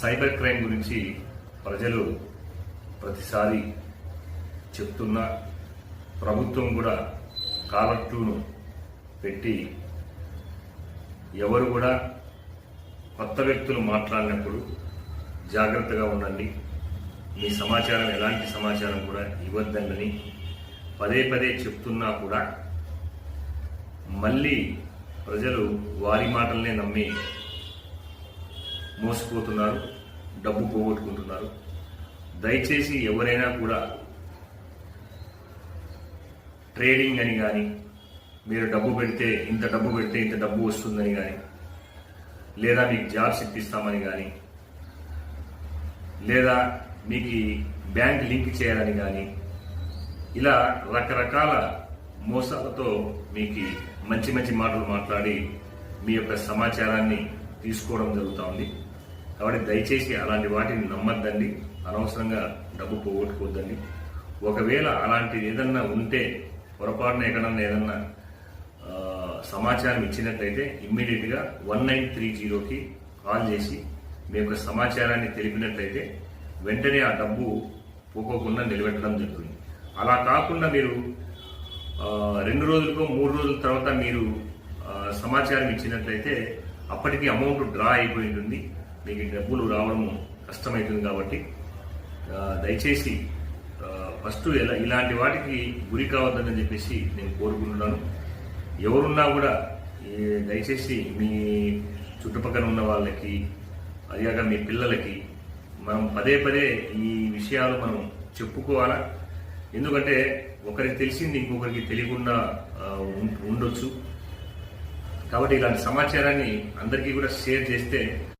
Cyber crime గురించి ప్రజలు ప్రతిసారి చెప్తున్నా ప్రభుత్వం కూడా కాలర్ట్యూను పెట్టి ఎవరు కూడా కొత్త వ్యక్తులు మాట్లాడినప్పుడు జాగ్రత్తగా ఉండండి. మీ సమాచారం ఎలాంటి సమాచారం కూడా ఇవ్వద్దండని పదే పదే చెప్తున్నా కూడా మళ్ళీ ప్రజలు వారి మాటలనే నమ్మి మోసపోతున్నారు డబ్బు పోగొట్టుకుంటున్నారు. దయచేసి ఎవరైనా కూడా ట్రేడింగ్ అని కానీ మీరు డబ్బు పెడితే ఇంత డబ్బు పెడితే ఇంత డబ్బు వస్తుందని కానీ లేదా మీకు జాబ్స్ ఇప్పిస్తామని కానీ లేదా మీకు బ్యాంక్ లింక్ చేయాలని కానీ ఇలా రకరకాల మోసాలతో మీకు మంచి మంచి మాటలు మాట్లాడి మీ యొక్క సమాచారాన్ని తీసుకోవడం జరుగుతూ ఉంది. కాబట్టి దయచేసి అలాంటి వాటిని నమ్మద్దండి. అనవసరంగా డబ్బు పోగొట్టుకోవద్దండి. ఒకవేళ అలాంటిది ఏదన్నా ఉంటే పొరపాటున ఎక్కడన్నా ఏదన్నా సమాచారం ఇచ్చినట్లయితే ఇమ్మీడియట్గా వన్ నైన్ త్రీ జీరోకి కాల్ చేసి మీ యొక్క సమాచారాన్ని తెలిపినట్లయితే వెంటనే ఆ డబ్బు పోకోకుండా నిలబెట్టడం జరుగుతుంది. అలా కాకుండా మీరు రెండు రోజులకో మూడు రోజుల తర్వాత మీరు సమాచారం ఇచ్చినట్లయితే అప్పటికి అమౌంట్ డ్రా అయిపోయి ఉంటుంది. మీకు డబ్బులు రావడం కష్టమవుతుంది కాబట్టి దయచేసి ఫస్ట్ ఇలా ఇలాంటి వాటికి గురి కావద్దని చెప్పేసి నేను కోరుకుంటున్నాను. ఎవరున్నా కూడా దయచేసి మీ చుట్టుపక్కల ఉన్న వాళ్ళకి అదిగాక మీ పిల్లలకి మనం పదే పదే ఈ విషయాలు మనం చెప్పుకోవాలా? ఎందుకంటే ఒకరికి తెలిసింది ఇంకొకరికి తెలియకుండా ఉం- ఉండొచ్చు. కాబట్టి ఇలాంటి సమాచారాన్ని అందరికీ కూడా షేర్ చేస్తే